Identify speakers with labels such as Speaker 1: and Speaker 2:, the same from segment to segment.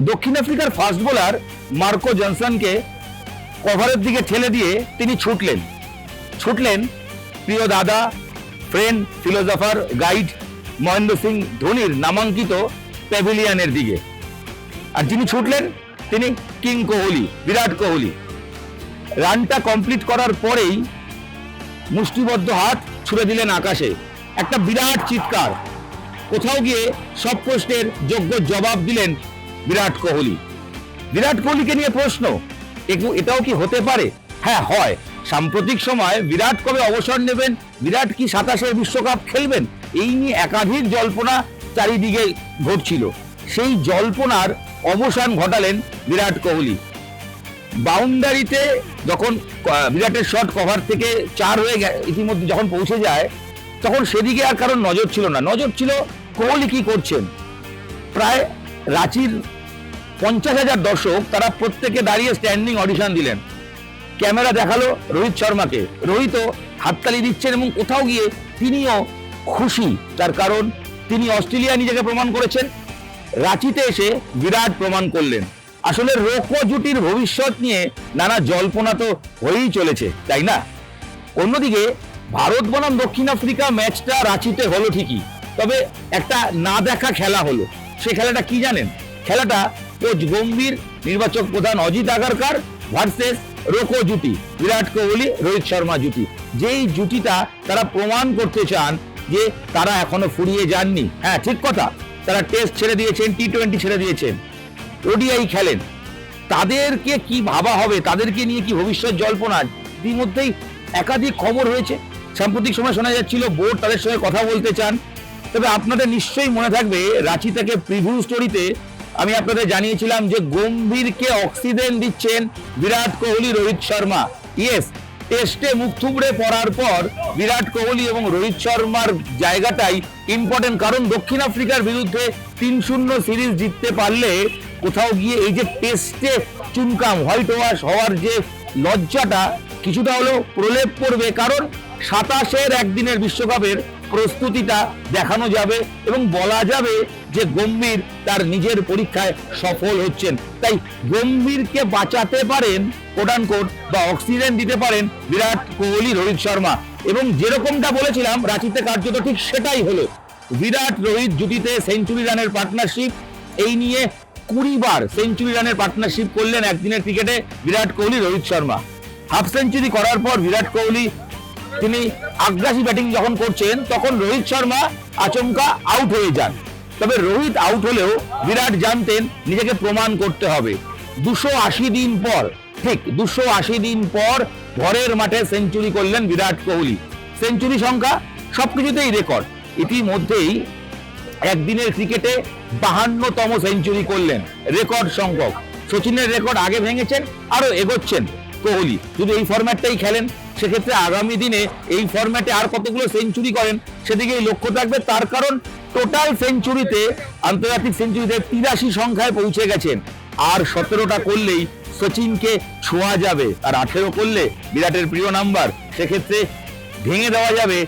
Speaker 1: দক্ষিণ আফ্রিকার fast bowler Marco জনসনকে কভারের দিকে ঠেলে দিয়ে তিনি ছুটলেন। ছুটলেন প্রিয় দাদা friend philosopher guide Mahendra Singh ধোনির নামাঙ্কিত প্যাভিলিয়ানের দিকে। আর যিনি ছুটলেন, তিনি কিং কোহলি, বিরাট কোহলি। রানটা কমপ্লিট করার পরেই মুষ্টিবদ্ধ হাত ছুড়ে দিলেন আকাশে। একটা বিরাট চিৎকার। কোথাও গিয়ে সব প্রশ্নের যোগ্য জবাব দিলেন বিরাট কোহলি। বিরাট কোহলিকে নিয়ে প্রশ্ন একটু এটাও কি হতে পারে? হ্যাঁ হয়। সাম্প্রতিক সময় বিরাট কবে অবসর নেবেন? বিরাট কি সাতাশের বিশ্বকাপ খেলবেন? এই নিয়ে একাধিক জল্পনা চারিদিকে ঘটছিল। সেই জল্পনার অবসান ঘটালেন বিরাট কোহলি। বাউন্ডারিতে যখন বিরাটের শট কভার থেকে চার হয়ে ইতিমধ্যে যখন পৌঁছে যায়, তখন সেদিকে আর কারোর নজর ছিল না। নজর ছিল কোহলি কি করছেন? প্রায় রাঁচির পঞ্চাশ হাজার দর্শক তারা প্রত্যেকে দাঁড়িয়ে স্ট্যান্ডিং অডিশন দিলেন। ক্যামেরা দেখাল রোহিত শর্মাকে। রোহিতও হাততালি দিচ্ছেন এবং কোথাও গিয়ে তিনিও খুশি। তার কারণ তিনি অস্ট্রেলিয়া নিজেকে প্রমাণ করেছেন। রাঁচিতে এসে বিরাট প্রমাণ করলেন। আসলে রোকো জুটির ভবিষ্যৎ নিয়ে নানা জল্পনা তো হয়েই চলেছে, তাই না? অন্যদিকে ভারত বনাম দক্ষিণ আফ্রিকা ম্যাচটা রাঁচিতে হলো ঠিকই। তবে একটা না দেখা খেলা হলো। সে খেলাটা কি জানেন? খেলাটা কোচ গম্ভীর, নির্বাচক প্রধান অজিত আগারকার ভার্সেস রোকো জুটি, বিরাট কোহলি, রোহিত শর্মা জুটি। যেই জুটিটা তারা প্রমাণ করতে চান যে তারা এখনও ফুরিয়ে যাননি। হ্যাঁ ঠিক কথা। তারা টেস্ট ছেড়ে দিয়েছেন টি টোয়েন্টি ছেড়ে দিয়েছেন। ওডিআই খেলেন। তাদেরকে কি ভাবা হবে? তাদেরকে নিয়ে কি ভবিষ্যৎ জল্পনা? ইতিমধ্যেই একাধিক খবর হয়েছে সাম্প্রতিক সময় শোনা যাচ্ছিল বোর্ড তাদের সঙ্গে কথা বলতে চান। তবে আপনাদের নিশ্চয়ই মনে থাকবে, রাঁচি থেকে প্রিভিউ স্টোরিতে আমি আপনাদের জানিয়েছিলাম যে গম্ভীরকে অক্সিজেন দিচ্ছেন বিরাট কোহলি, রোহিত শর্মা। ইয়েস টেস্টে মুখ থুবড়ে পড়ার পর বিরাট কোহলি এবং রোহিত শর্মার জায়গাটাই ইম্পর্টেন্ট কারণ দক্ষিণ আফ্রিকার বিরুদ্ধে তিন শূন্য সিরিজ জিততে পারলে কোথাও গিয়ে এই যে টেস্টে চুনকাম হোয়াইট ওয়াশ হওয়ার যে লজ্জাটা, কিছুটা হলেও প্রলেপ পড়বে কারণ সাতাশের একদিনের বিশ্বকাপের প্রস্তুতিটা দেখানো যাবে এবং বলা যাবে যে গম্ভীর তার নিজের পরীক্ষায় সফল হচ্ছেন। তাই গম্ভীরকে বাঁচাতে পারেন কোটান কোট বা অক্সিজেন দিতে পারেন বিরাট কোহলি, রোহিত শর্মা। এবং যেরকমটা বলেছিলাম, রাঁচিতে কার্যত ঠিক সেটাই হলো। বিরাট, রোহিত জুটিতে সেঞ্চুরি রানের পার্টনারশিপ এই নিয়ে কুড়ি বার সেঞ্চুরি রানের পার্টনারশিপ করলেন একদিনের ক্রিকেটে বিরাট কোহলি, রোহিত শর্মা। হাফ সেঞ্চুরি করার পর বিরাট কোহলি, তিনি আগ্রাসী ব্যাটিং যখন করছেন, তখন রোহিত শর্মা আচমকা আউট হয়ে যান। তবে রোহিত আউট হলেও বিরাট জানতেন নিজেকে প্রমাণ করতে হবে। দুশো আশি দিন পর, ঠিক দুশো আশি দিন পর ঘরের মাঠে সেঞ্চুরি করলেন বিরাট কোহলি। সেঞ্চুরি সংখ্যা সবকিছুতেই রেকর্ড ইতিমধ্যেই একদিনের ক্রিকেটে বাহান্নতম সেঞ্চুরি করলেন রেকর্ড সংখ্যক। সচিনের রেকর্ড আগে ভেঙেছেন আরও এগোচ্ছেন কোহলি। যদি এই ফরম্যাটটাই খেলেন, সেক্ষেত্রে আগামী দিনে এই ফরম্যাটে আর কতগুলো সেঞ্চুরি করেন সেদিকেই লক্ষ্য থাকবে। তার কারণ টোটাল সেঞ্চুরিতে আন্তর্জাতিক সেঞ্চুরিতে তিরাশি সংখ্যায় পৌঁছে গেছেন। আর সতেরোটা করলেই সচিনকে ছোঁয়া যাবে। আর আঠেরো করলে বিরাটের প্রিয় নাম্বার সেক্ষেত্রে ভেঙে দেওয়া যাবে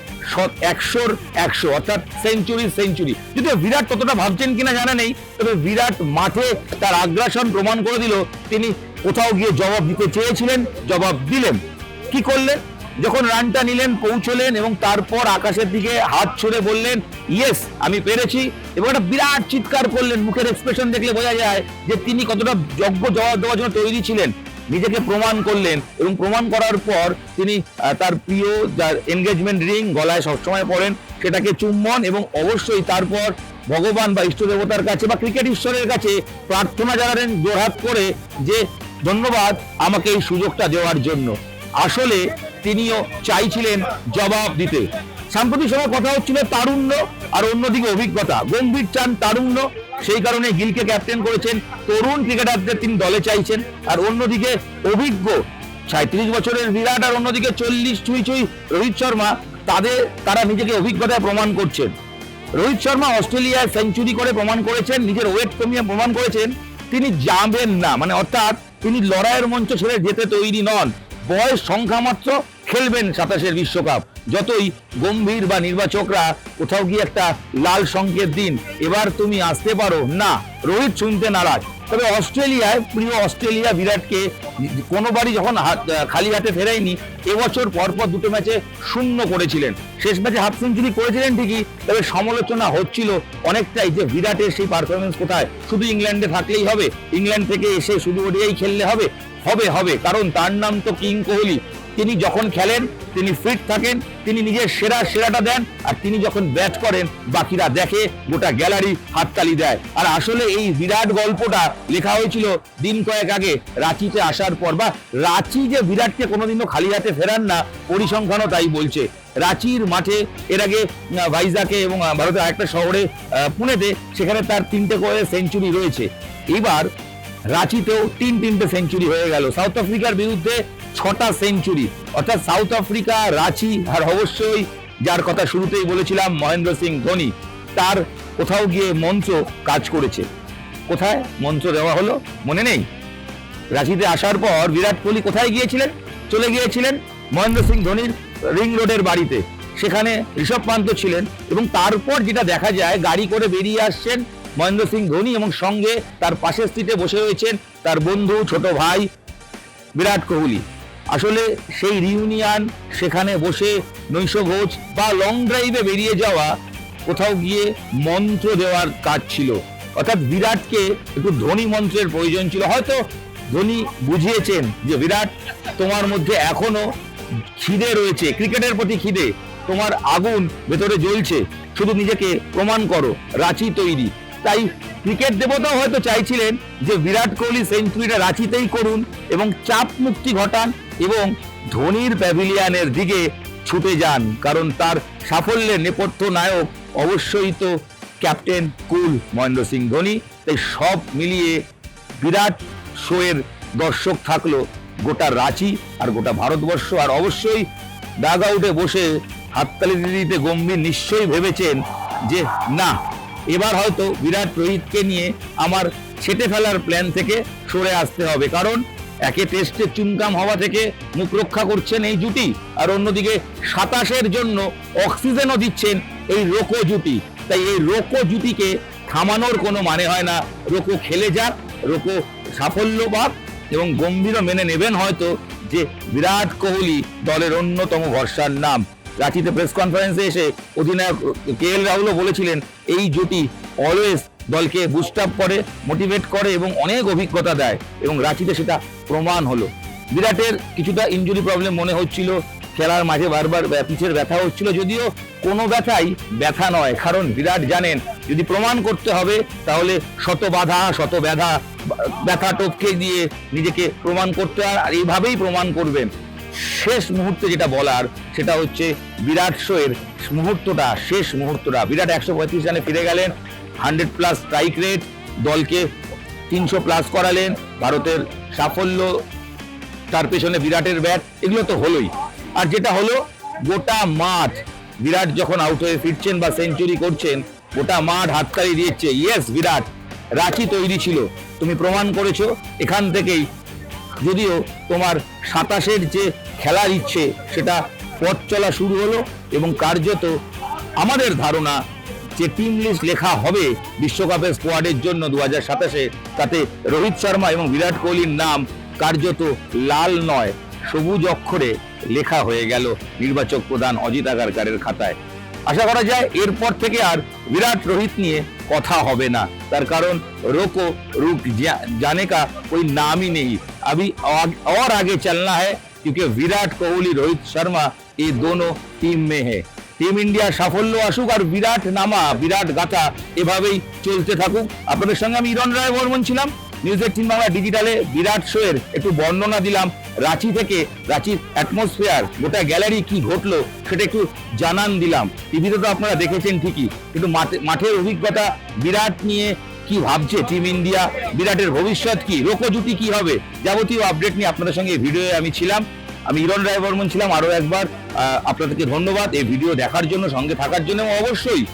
Speaker 1: একশোর একশো, অর্থাৎ সেঞ্চুরি সেঞ্চুরি যদিও বিরাট ততটা ভাবছেন কিনা জানা নেই, তবে বিরাট মাঠে তার আগ্রাসন প্রমাণ করে দিল, তিনি কোথাও গিয়ে জবাব দিতে চেয়েছিলেন, জবাব দিলেন। কি করলেন? যখন রানটা নিলেন, পৌঁছলেন এবং তারপর আকাশের দিকে হাত ছুড়ে বললেন ইয়েস আমি পেরেছি। এবং একটা বিরাট চিৎকার করলেন, মুখের এক্সপ্রেশন দেখলে বোঝা যায় যে তিনি কতটা যজ্ঞ জবাব দেওয়ার জন্য তৈরি ছিলেন। নিজেকে প্রমাণ করলেন এবং প্রমাণ করার পর তিনি তার প্রিয় যার এনগেজমেন্ট রিং গলায় সবসময় পড়েন সেটাকে চুম্বন এবং অবশ্যই তারপর ভগবান বা ইষ্ট দেবতার কাছে বা ক্রিকেট ঈশ্বরের কাছে প্রার্থনা জানালেন জোরহাত করে যে, ধন্যবাদ আমাকে এই সুযোগটা দেওয়ার জন্য। আসলে তিনিও চাইছিলেন জবাব দিতে। সাম্প্রতিক সময় কথা হচ্ছিল তারুণ্য আর অন্যদিকে অভিজ্ঞতা। গম্ভীর চান তারুণ্য, সেই কারণে গিলকে ক্যাপ্টেন করেছেন। তরুণ ক্রিকেটারদের তিনি দলে চাইছেন। আর অন্যদিকে অভিজ্ঞ সাঁত্রিশ বছরের বিরাট আর অন্যদিকে চল্লিশ ছুঁই ছুঁই রোহিত শর্মা, তাদের, তারা নিজেকে অভিজ্ঞতায় প্রমাণ করছেন। রোহিত শর্মা অস্ট্রেলিয়ায় সেঞ্চুরি করে প্রমাণ করেছেন, নিজের ওয়েট কমিয়ে প্রমাণ করেছেন। তিনি যাবেন না মানে অর্থাৎ তিনি লড়াইয়ের মঞ্চ ছেড়ে যেতে তৈরি নন। বয়স সংখ্যা মাত্র খেলবেন সাতাশের বিশ্বকাপ। যতই গম্ভীর বা নির্বাচকরা, কোথাও গিয়ে একটা লাল সংকেত দিন, এবার তুমি আসতে পারো। না, রোহিত শুনতে নারাজ। তবে অস্ট্রেলিয়ায়, প্রিয় অস্ট্রেলিয়া বিরাটকে কোনোবারই যখন খালি হাতে ফেরায়নি, এবছর পরপর দুটো ম্যাচে শূন্য করেছিলেন। শেষ ম্যাচে হাফ সেঞ্চুরি করেছিলেন ঠিকই, তবে সমালোচনা হচ্ছিল অনেকটাই যে বিরাটের সেই পারফরমেন্স কোথায়? শুধু ইংল্যান্ডে থাকলেই হবে? ইংল্যান্ড থেকে এসে শুধু ওডিআই খেললে হবে? হবে হবে। কারণ তার নাম তো কিং কোহলি। তিনি যখন খেলেন, তিনি ফিট থাকেন, তিনি নিজের সেরা সেরাটা দেন, আর তিনি যখন ব্যাট করেন, বাকিরা দেখে, গোটা গ্যালারি হাততালি দেয়। আর আসলে এই বিরাট গল্পটা লেখা হয়েছিল দিন কয়েক আগে, রাঁচিতে আসার পর, বা রাঁচি যে বিরাটকে কোনোদিনও খালি হাতে ফেরান না, পরিসংখ্যানও তাই বলছে। রাঁচির মাঠে, এর আগে ভাইজাকে এবং ভারতের আরেকটা শহরে পুনেতে, সেখানে তার তিনটে করে সেঞ্চুরি রয়েছে। এবার রাঁচিতেও তিন তিনটে সেঞ্চুরি হয়ে গেল। সাউথ আফ্রিকার বিরুদ্ধে ছটা সেঞ্চুরি অর্থাৎ সাউথ আফ্রিকা রাঁচি আর অবশ্যই যার কথা শুরুতেই বলেছিলাম, মহেন্দ্র সিং ধোনি, তার কোথাও গিয়ে মঞ্চ কাজ করেছে। কোথায়? মঞ্চ দেওয়া হলো? মনে নেই? রাঁচিতে আসার পর বিরাট কোহলি কোথায় গিয়েছিলেন? চলে গিয়েছিলেন মহেন্দ্র সিং ধোনির রিং রোডের বাড়িতে। সেখানে ঋষভ পান্ত ছিলেন এবং তারপর যেটা দেখা যায়, গাড়ি করে বেরিয়ে আসছেন মহেন্দ্র সিং ধোনি এবং সঙ্গে তার পাশের সিটে বসে রয়েছেন তার বন্ধু, ছোট ভাই বিরাট কোহলি। আসলে সেই রিউনিয়ন সেখানে বসে নৈশ ভোজ বা লং ড্রাইভে বেরিয়ে যাওয়া কোথাও গিয়ে মন্ত্র দেওয়ার কাজ ছিল। অর্থাৎ বিরাটকে একটু ধনী মন্ত্রের প্রয়োজন ছিল। হয়তো ধোনি বুঝিয়েছেন যে, বিরাট, তোমার মধ্যে এখনও খিদে রয়েছে। ক্রিকেটের প্রতি খিদে। তোমার আগুন ভেতরে জ্বলছে। শুধু নিজেকে প্রমাণ করো। রাঁচি তৈরি। তাই ক্রিকেট দেবতাও হয়তো চাইছিলেন যে বিরাট কোহলি সেঞ্চুরিটা রাঁচিতেই করুন এবং চাপ মুক্তি ঘটান এবং ধোনির প্যাভিলিয়ানের দিকে ছুটে যান। কারণ তার সাফল্যের নেপথ্য নায়ক অবশ্যই তো ক্যাপ্টেন কুল মহেন্দ্র সিং ধোনি। তাই সব মিলিয়ে বিরাট শোয়ের দর্শক থাকল গোটা রাঁচি আর গোটা ভারতবর্ষ। আর অবশ্যই ডাগ আউটে বসে হাততালি দিতে গম্ভীর নিশ্চয়ই ভেবেছেন যে না এবার হয়তো বিরাট রোহিতকে নিয়ে আমার ছেটে ফেলার প্ল্যান থেকে সরে আসতে হবে। কারণ একে টেস্টে চুনকাম হওয়া থেকে মুখ রক্ষা করছেন এই জুটি। আর অন্যদিকে সাতাশের জন্য অক্সিজেনও দিচ্ছেন এই রোকো জুটি। তাই এই রোকো জুটিকে থামানোর কোনো মানে হয় না। রোকো খেলে যাক, রোকো সাফল্য পাক এবং গম্ভীরও মেনে নেবেন হয়তো যে বিরাট কোহলি দলের অন্যতম ভরসার নাম। রাঁচিতে প্রেস কনফারেন্সে এসে অধিনায়ক কে এল রাহুলও বলেছিলেন, এই জুটি অলওয়েজ দলকে বুস্ট আপ করে মোটিভেট করে এবং অনেক অভিজ্ঞতা দেয়। এবং রাঁচিতে সেটা প্রমাণ হলো। বিরাটের কিছুটা ইনজুরি প্রবলেম মনে হচ্ছিল, খেলার মাঝে বারবার পিছের ব্যথা হচ্ছিল, যদিও কোনো ব্যথাই ব্যথা নয়। কারণ বিরাট জানেন, যদি প্রমাণ করতে হবে, তাহলে শত বাধা, শত ব্যথা বা- ব্যথা টপকে দিয়ে নিজেকে প্রমাণ করতে আর এইভাবেই প্রমাণ করবেন। শেষ মুহূর্তে যেটা বলার, সেটা হচ্ছে বিরাট শোয়ের মুহূর্তটা, শেষ মুহূর্তটা। বিরাট একশো পঁয়ত্রিশ রানে ফিরে গেলেন, হান্ড্রেড প্লাস স্ট্রাইক রেট দলকে তিনশো প্লাস করালেন, ভারতের সাফল্য, তার পেছনে বিরাটের ব্যাট এগুলো তো হলোই। আর যেটা হলো, গোটা মাঠ, বিরাট যখন আউট হয়ে ফিরছেন বা সেঞ্চুরি করছেন, গোটা মাঠ হাততালি দিয়েছে। ইয়েস বিরাট, রাঁচি তৈরি ছিল। তুমি প্রমাণ করেছ, এখান থেকেই যদিও তোমার সাতাশের যে খেলার ইচ্ছে, সেটা পথ চলা শুরু হলো এবং কার্যত আমাদের ধারণা যে টিম লিস্ট লেখা হবে বিশ্বকাপের স্কোয়াডের জন্য দু হাজার সাতাশে, তাতে রোহিত শর্মা এবং বিরাট কোহলির নাম কার্যত লাল নয়, সবুজ অক্ষরে লেখা হয়ে গেল নির্বাচক প্রধান অজিত আগারকারের খাতায়। আশা করা যায় এরপর থেকে আর বিরাট রোহিত নিয়ে কথা হবে না তার কারণ रोको रुक जा- जाने का कोई नाम ही नहीं अभी आग- और आगे चलना है क्योंकि विराट कोहली रोहित शर्मा ये दोनों टीम में है টিম ইন্ডিয়া সাফল্য আসুক আর বিরাট নামা বিরাট গাথা এভাবেই চলতে থাকুক আপনাদের সঙ্গে আমি ইরন রায় বর্মন ছিলাম নিউজ এইটিন বাংলা ডিজিটালে বিরাট শোয়ের একটু বর্ণনা দিলাম রাঁচি থেকে, রাঁচির অ্যাটমসফিয়ার গোটা গ্যালারি কি ঘটলো সেটা একটু জানান দিলাম। টিভিতে তো আপনারা দেখেছেন ঠিকই, কিন্তু মাঠে- মাঠের অভিজ্ঞতা বিরাট নিয়ে কি ভাবছে টিম ইন্ডিয়া বিরাটের ভবিষ্যৎ কি? রোকো জুটি কি হবে? যাবতীয় আপডেট নিয়ে আপনাদের সঙ্গে এই ভিডিওয়ে আমি ছিলাম। আমি ইরন রায় বর্মন ছিলাম আরও একবার আপনাদেরকে ধন্যবাদ এই ভিডিও দেখার জন্য, সঙ্গে থাকার জন্য অবশ্যই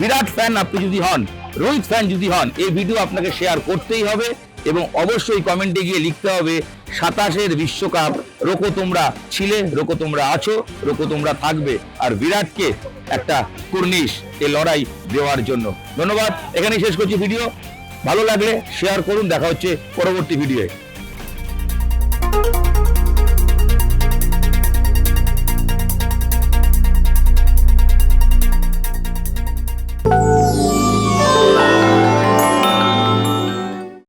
Speaker 1: বিরাট ফ্যান আপনি যদি হন, রোহিত ফ্যান যদি হন, এই ভিডিও আপনাকে শেয়ার করতেই হবে, এবং অবশ্যই কমেন্টে গিয়ে লিখতে হবে সাতাশের বিশ্বকাপ। রোকো তোমরা ছিলে, রোকো তোমরা আছো, রোকো তোমরা থাকবে। আর বিরাটকে একটা কুর্নিশ এ লড়াই দেওয়ার জন্য। ধন্যবাদ। এখানেই শেষ করছি ভিডিও। ভালো লাগলে শেয়ার করুন। দেখা হচ্ছে পরবর্তী ভিডিওয়ে।